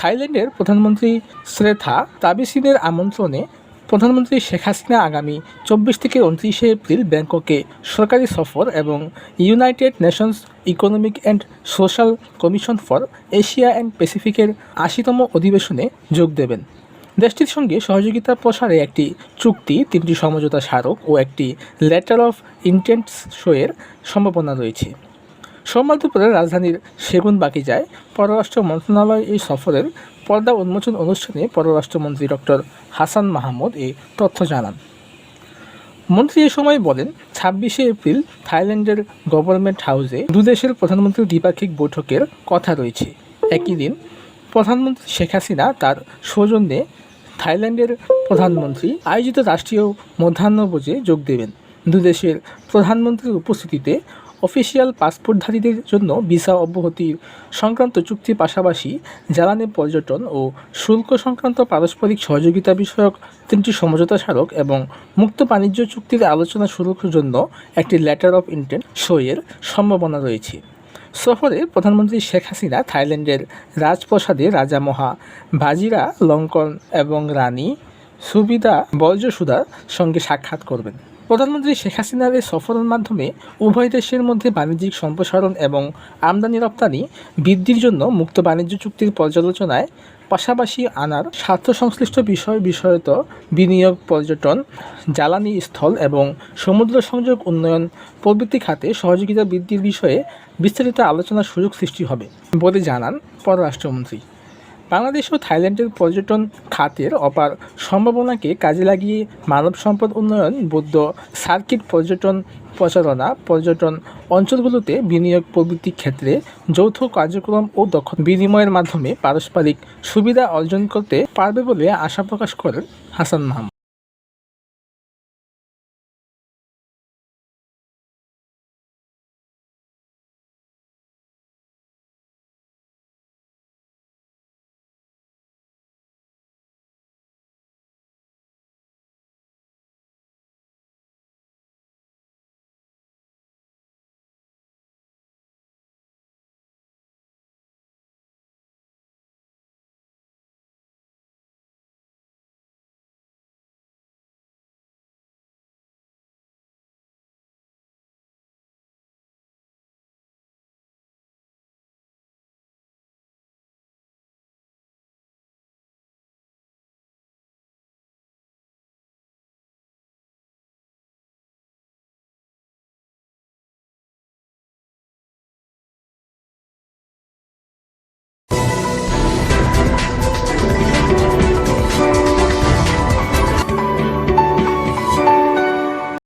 থাইল্যান্ডের প্রধানমন্ত্রী শ্রেথা তাবিসিনের আমন্ত্রণে প্রধানমন্ত্রী শেখ হাসিনা আগামী চব্বিশ থেকে উনত্রিশে এপ্রিল ব্যাংককে সরকারি সফর এবং United Nations Economic and Social Commission for Asia and প্যাসিফিকের আশিতম অধিবেশনে যোগ দেবেন। দেশটির সঙ্গে সহযোগিতা প্রসারে একটি চুক্তি, তিনটি সমঝোতা স্মারক ও একটি লেটার অফ ইন্টেন্টস শোয়ের সম্ভাবনা রয়েছে। সোমবার দুপুরে রাজধানীর সেগুন বাকিজায় পররাষ্ট্র মন্ত্রণালয় এই সফরের পর্দা উন্মোচন অনুষ্ঠানে পররাষ্ট্রমন্ত্রী ডক্টর হাসান মাহমুদ এই তথ্য জানান। মন্ত্রী এ সময় বলেন, ছাব্বিশে এপ্রিল থাইল্যান্ডের গভর্নমেন্ট হাউসে দুদেশের প্রধানমন্ত্রীর দ্বিপাক্ষিক বৈঠকের কথা রয়েছে। একই দিন প্রধানমন্ত্রী শেখ হাসিনা তার সৌজন্যে থাইল্যান্ডের প্রধানমন্ত্রী আয়োজিত রাষ্ট্রীয় মধ্যাহ্নভোজে যোগ দেবেন। দুদেশের প্রধানমন্ত্রীর উপস্থিতিতে অফিসিয়াল পাসপোর্টধারীদের জন্য ভিসা অব্যাহতির সংক্রান্ত চুক্তির পাশাপাশি জ্বালানি পর্যটন ও শুল্ক সংক্রান্ত পারস্পরিক সহযোগিতা বিষয়ক তিনটি সমঝোতা স্মারক এবং মুক্ত বাণিজ্য চুক্তির আলোচনা শুরুর জন্য একটি লেটার অফ ইন্টেন্ট সইয়ের সম্ভাবনা রয়েছে। সফরে প্রধানমন্ত্রী শেখ হাসিনা থাইল্যান্ডের রাজপ্রাসাদে রাজা মহা ভাজিরা লঙ্কন এবং রানী সুবিধা বজ্রসুধার সঙ্গে সাক্ষাৎ করবেন। প্রধানমন্ত্রী শেখ হাসিনার এই সফরের মাধ্যমে উভয় দেশের মধ্যে বাণিজ্যিক সম্প্রসারণ এবং আমদানি রপ্তানি বৃদ্ধির জন্য মুক্ত বাণিজ্য চুক্তির পর্যালোচনায় পাশাপাশি আনার স্বার্থ সংশ্লিষ্ট বিষয় বিষয়ত বিনিয়োগ পর্যটন, জ্বালানি স্থল এবং সমুদ্র সংযোগ উন্নয়ন প্রভৃতি খাতে সহযোগিতা বৃদ্ধির বিষয়ে বিস্তারিত আলোচনার সুযোগ সৃষ্টি হবে বলে জানান পররাষ্ট্রমন্ত্রী। বাংলাদেশ ও থাইল্যান্ডের পর্যটন খাতের অপার সম্ভাবনাকে কাজে লাগিয়ে মানব সম্পদ উন্নয়ন, বৌদ্ধ সার্কিট পর্যটন প্রচারণা, পর্যটন অঞ্চলগুলোতে বিনিয়োগ প্রবৃত্তির ক্ষেত্রে যৌথ কার্যক্রম ও দক্ষ বিনিময়ের মাধ্যমে পারস্পরিক সুবিধা অর্জন করতে পারবে বলে আশা প্রকাশ করেন হাসান মাহমুদ।